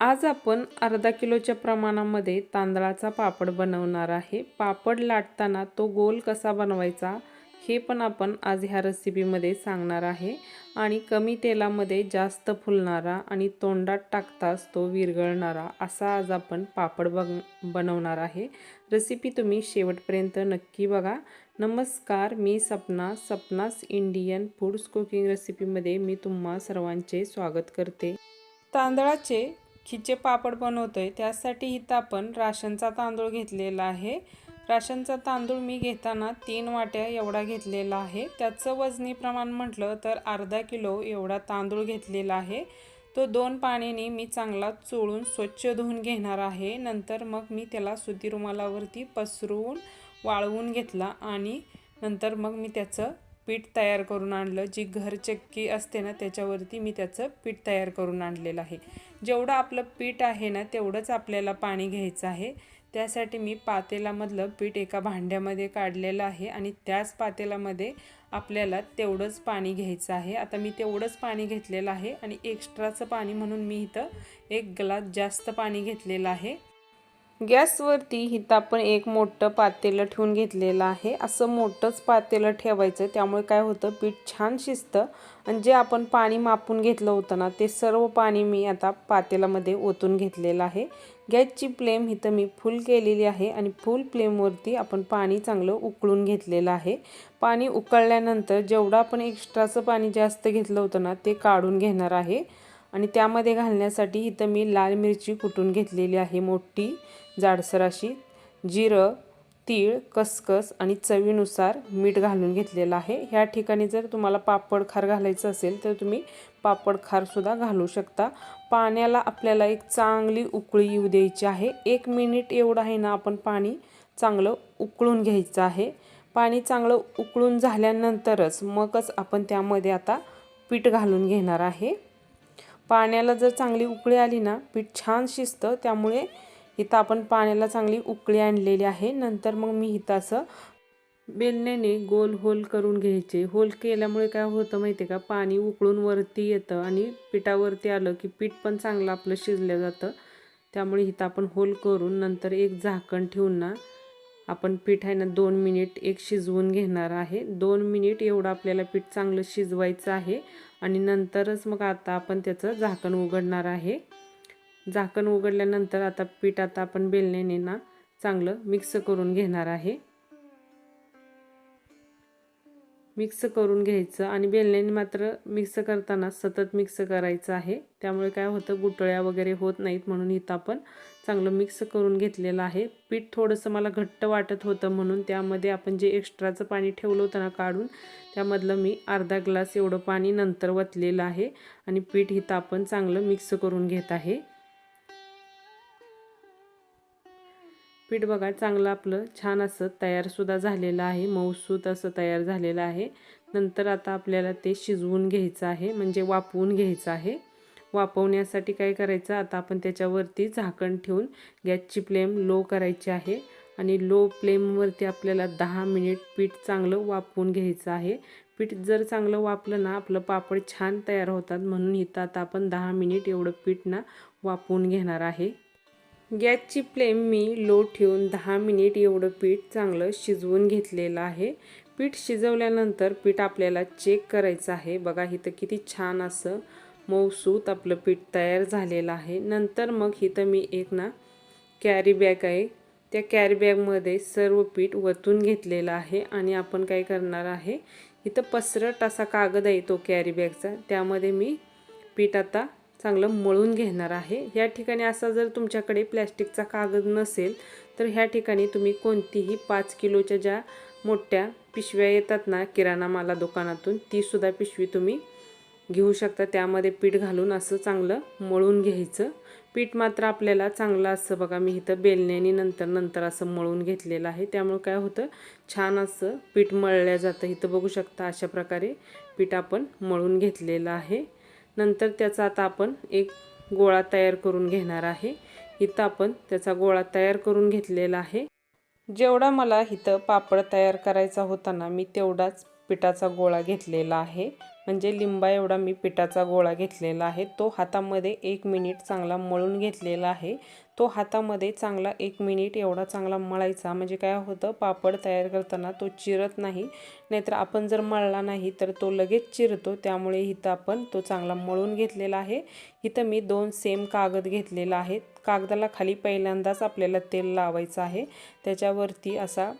आज आपण अर्धा किलोच्या प्रमाणामध्ये तांदळाचा पापड बनवणार आहे. पापड लाटताना तो गोल कसा बनवायचा हे पण आपण आज ह्या रेसिपीमध्ये सांगणार आहे. आणि कमी तेलामध्ये जास्त फुलणारा आणि तोंडात टाकताच तो विरघळणारा असा आज आपण पापड बघ बनवणार आहे. रेसिपी तुम्ही शेवटपर्यंत नक्की बघा. नमस्कार मी सपना. सपनास इंडियन फूड्स कुकिंग रेसिपीमध्ये मी तुम्हा सर्वांचे स्वागत करते. तांदळाचे खिचे पापड बनवतो आहे त्यासाठी इथं आपण राशनचा तांदूळ घेतलेला आहे. राशनचा तांदूळ मी घेताना तीन वाट्या एवढा घेतलेला आहे. त्याचं वजनी प्रमाण म्हटलं तर अर्धा किलो एवढा तांदूळ घेतलेला आहे. तो दोन पाण्याने मी चांगला चोळून स्वच्छ धुवून घेणार आहे. नंतर मग मी त्याला सुती रुमालावरती पसरवून वाळवून घेतला आणि नंतर मग मी त्याचं पीठ तयार करून आणलं. जी घर चक्की असते ना त्याच्यावरती मी त्याचं पीठ तयार करून आणलेलं आहे. जेवढं आपलं पीठ आहे ना तेवढंच आपल्याला पाणी घ्यायचं आहे. त्यासाठी मी पातेलामधलं पीठ एका भांड्यामध्ये काढलेलं आहे आणि त्याच पातेलामध्ये आपल्याला तेवढंच पाणी घ्यायचं आहे. आता मी तेवढंच पाणी घेतलेलं आहे आणि एक्स्ट्राचं पाणी म्हणून मी इथं एक ग्लास जास्त पाणी घेतलेलं आहे. गॅसवरती हिथं आपण एक मोठं पातेलं ठेवून घेतलेलं आहे. असं मोठंच पातेलं ठेवायचं त्यामुळे काय होतं पीठ छान शिजतं आणि जे आपण पाणी मापून घेतलं होतं ना ते सर्व पाणी मी आता पातेलामध्ये ओतून घेतलेलं आहे. गॅसची फ्लेम इथं मी फुल केलेली आहे आणि फुल फ्लेमवरती आपण पाणी चांगलं उकळून घेतलेलं आहे. पाणी उकळल्यानंतर जेवढं आपण एक्स्ट्राचं पाणी जास्त घेतलं होतं ना ते काढून घेणार आहे. आणि त्यामध्ये घालण्यासाठी इथं मी लाल मिरची कुटून घेतलेली आहे मोठी जाडसर अशी. जिरं तीळ कसकस आणि चवीनुसार मीठ घालून घेतलेलं आहे. ह्या ठिकाणी जर तुम्हाला पापड खार घालायचं असेल तर तुम्ही पापड खारसुद्धा घालू शकता. पाण्याला आपल्याला एक चांगली उकळी येऊ द्यायची आहे. एक मिनिट एवढं आहे ना आपण पाणी चांगलं उकळून घ्यायचं आहे. पाणी चांगलं उकळून झाल्यानंतरच मगच आपण त्यामध्ये आता पीठ घालून घेणार आहे. पाण्याला जर चांगली उकळी आली ना पीठ छान शिजतं त्यामुळे इथं आपण पाण्याला चांगली उकळी आणलेली आहे. नंतर मग मी इथं असं बेलण्याने गोल होल करून घ्यायचे. होल केल्यामुळे काय होतं माहिती आहे का? पाणी उकळून वरती येतं आणि पिठावरती आलं की पीठ पण चांगलं आपलं शिजलं जातं. त्यामुळे इथं आपण होल करून नंतर एक झाकण ठेवून ना आपण पीठ आहे ना दोन मिनिट एक शिजवून घेणार आहे. दोन मिनिट एवढं आपल्याला पीठ चांगलं शिजवायचं आहे. आणि नंतरच मग आता आपण त्याचं झाकण उघडणार आहे. झाकण उघडल्यानंतर आता पीठ आता आपण बेलण्याने ना चांगलं मिक्स करून घेणार आहे. मिक्स करून घ्यायचं आणि बेलण्याने मात्र मिक्स करताना सतत मिक्स करायचं आहे. त्यामुळे काय होतं गुटळ्या वगैरे होत नाहीत म्हणून इथं आपण चांगलं मिक्स करून घेतलेलं आहे. पीठ थोडंसं मला घट्ट वाटत होतं म्हणून त्यामध्ये आपण जे एक्स्ट्राचं पाणी ठेवलं होतं ना काढून त्यामधलं मी अर्धा ग्लास एवढं पाणी नंतर वतलेलं आहे आणि पीठ इथं आपण चांगलं मिक्स करून घेत आहे. पीठ बघा चांगलं आपलं छान असं तयारसुद्धा झालेलं आहे. मऊसूत असं तयार झालेलं आहे. नंतर आता आपल्याला ते शिजवून घ्यायचं आहे म्हणजे वापवून घ्यायचं आहे. वापवण्यासाठी काय करायचं? आता आपण त्याच्यावरती झाकण ठेवून गॅसची फ्लेम लो करायची आहे आणि लो फ्लेमवरती आपल्याला दहा मिनिट पीठ चांगलं वापवून घ्यायचं आहे. पीठ जर चांगलं वापलं ना आपलं पापड छान तयार होतात म्हणून इथं आता आपण दहा मिनिट एवढं पीठ ना वापवून घेणार आहे. गॅसची फ्लेम मी लो ठेवून दहा मिनिट एवढं पीठ चांगलं शिजवून घेतलेलं आहे. पीठ शिजवल्यानंतर पीठ आपल्याला चेक करायचं आहे. बघा इथं किती छान असं मऊसूत आपलं पीठ तयार झालेलं आहे. नंतर मग इथं मी एक ना कॅरी बॅग आहे. त्या कॅरी बॅगमध्ये सर्व पीठ वतून घेतलेलं आहे आणि आपण काय करणार आहे इथं पसरट असा कागद आहे तो कॅरी बॅगचा त्यामध्ये मी पीठ आता चांगलं मळून घेणार आहे. या ठिकाणी असा जर तुमच्याकडे प्लॅस्टिकचा कागद नसेल तर ह्या ठिकाणी तुम्ही कोणतीही पाच किलोच्या ज्या मोठ्या पिशव्या येतात ना किराणा माला दुकानातून तीसुद्धा पिशवी तुम्ही घेऊ शकता. त्यामध्ये पीठ घालून असं चांगलं मळून घ्यायचं. पीठ मात्र आपल्याला चांगलं असं बघा मी इथं बेलण्याने नंतर नंतर असं मळून घेतलेलं आहे. त्यामुळे काय होतं छान असं पीठ मळल्या जातं. इथं बघू शकता अशा प्रकारे पीठ आपण मळून घेतलेलं आहे. नंतर त्याचा आता आपण एक गोळा तयार करून घेणार आहे. इथं आपण त्याचा गोळा तयार करून घेतलेला आहे. जेवढा मला इथं पापड तयार करायचा होता ना मी तेवढाच पिठाचा गोळा घेतलेला आहे. म्हणजे लिंबा एवढा मी पिठाचा गोळा घेतलेला आहे. तो हातामध्ये एक मिनिट चांगला मळून घेतलेला आहे. तो हातामध्ये चांगला एक मिनिट एवढा चांगला मळायचा. म्हणजे काय होतं पापड तयार करताना तो चिरत नाही. नाहीतर आपण जर मळला नाही तर तो लगेच चिरतो. त्यामुळे इथं आपण तो चांगला मळून घेतलेला आहे. इथं मी दोन सेम कागद घेतलेला आहे. कागदाला खाली पहिल्यांदाच आपल्याला तेल लावायचं आहे. त्याच्यावरती असा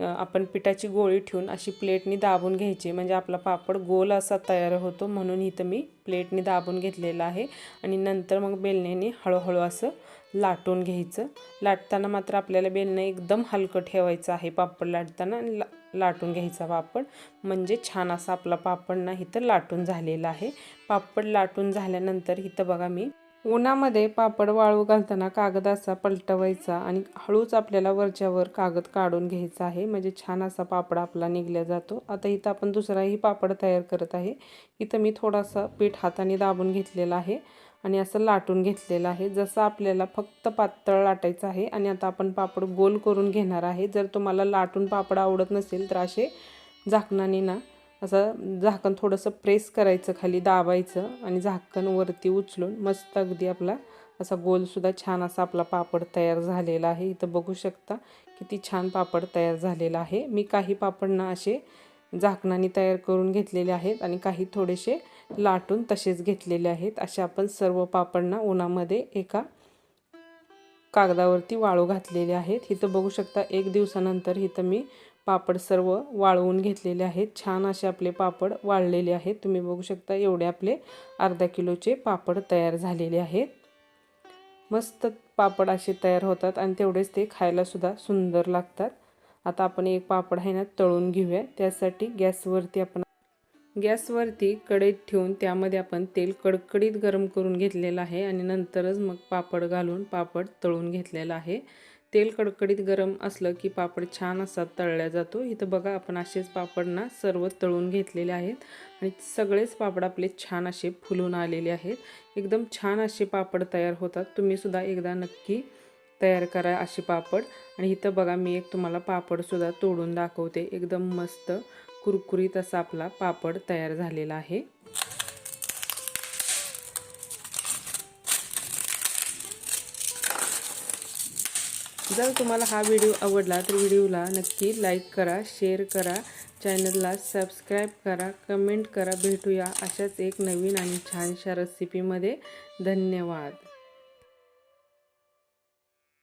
आपण पिठाची गोळी ठेवून अशी प्लेटनी दाबून घ्यायची. म्हणजे आपला पापड गोल असा तयार होतो म्हणून इथं मी प्लेटनी दाबून घेतलेला आहे. आणि नंतर मग बेलण्याने हळूहळू असं लाटून घ्यायचं. लाटताना मात्र आपल्याला बेलणं एकदम हलकं ठेवायचं आहे पापड लाटताना. ला लाटून घ्यायचा पापड. म्हणजे छान असा आपला पापड ना इथं लाटून झालेला आहे. पापड लाटून झाल्यानंतर इथं बघा मी उन्हामध्ये पापड वाळू घालताना कागद असा पलटवायचा आणि हळूच आपल्याला वरच्यावर कागद काढून घ्यायचा आहे. म्हणजे छान असा पापड आपला निघल्या जातो. आता इथं आपण दुसराही पापड तयार करत आहे. इथं मी थोडासा पीठ हाताने दाबून घेतलेला आहे आणि असं लाटून घेतलेलं आहे. जसं आपल्याला फक्त पातळ लाटायचं आहे आणि आता आपण पापड गोल करून घेणार आहे. जर तुम्हाला लाटून पापड आवडत नसेल तर असे झाकणाने ना असं झाकण थोडंसं प्रेस करायचं खाली दाबायचं आणि झाकण वरती उचलून मस्त अगदी आपला असा गोलसुद्धा छान असा आपला पापड तयार झालेला आहे. इथं बघू शकता किती छान पापड तयार झालेला आहे. मी काही पापड ना असे झाकणाने तयार करून घेतलेले आहेत आणि काही थोडेसे लाटून तसेच घेतलेले आहेत. असे आपण सर्व पापडना उन्हामध्ये एका कागदावरती वाळू घातलेले आहेत. इथं बघू शकता एक दिवसानंतर इथं मी पापड सर्व वाळवून घेतलेले आहेत. छान असे आपले पापड वाळलेले आहेत. तुम्ही बघू शकता एवढे आपले अर्धा किलोचे पापड तयार झालेले आहेत. मस्त पापड असे तयार होतात आणि तेवढेच ते खायलासुद्धा सुंदर लागतात. आता आपण एक पापड आहे ना तळून घेऊया. त्यासाठी गॅसवरती आपण गॅसवरती कढईत ठेवून त्यामध्ये आपण तेल कडकडीत गरम करून घेतलेलं आहे आणि नंतरच मग पापड घालून पापड तळून घेतलेला आहे. तेल कडकडीत गरम असलं की पापड छान असा तळला जातो. इथं बघा आपण असेच पापड ना सर्व तळून घेतलेले आहेत आणि सगळेच पापड आपले छान असे फुलून आलेले आहेत. एकदम छान असे पापड तयार होतात. तुम्हीसुद्धा एकदा नक्की तयार करा असे पापड. आणि इथं बघा मी एक तुम्हाला पापडसुद्धा तोडून दाखवते. एकदम मस्त कुरकुरीत असा आपला पापड तयार झालेला आहे. जर तुम्हाला हा व्हिडिओ आवडला तर व्हिडिओला नक्की लाईक करा शेअर करा चॅनलला सबस्क्राईब करा कमेंट करा. भेटूया अशाच एक नवीन आणि छानशा रेसिपीमध्ये धन्यवाद.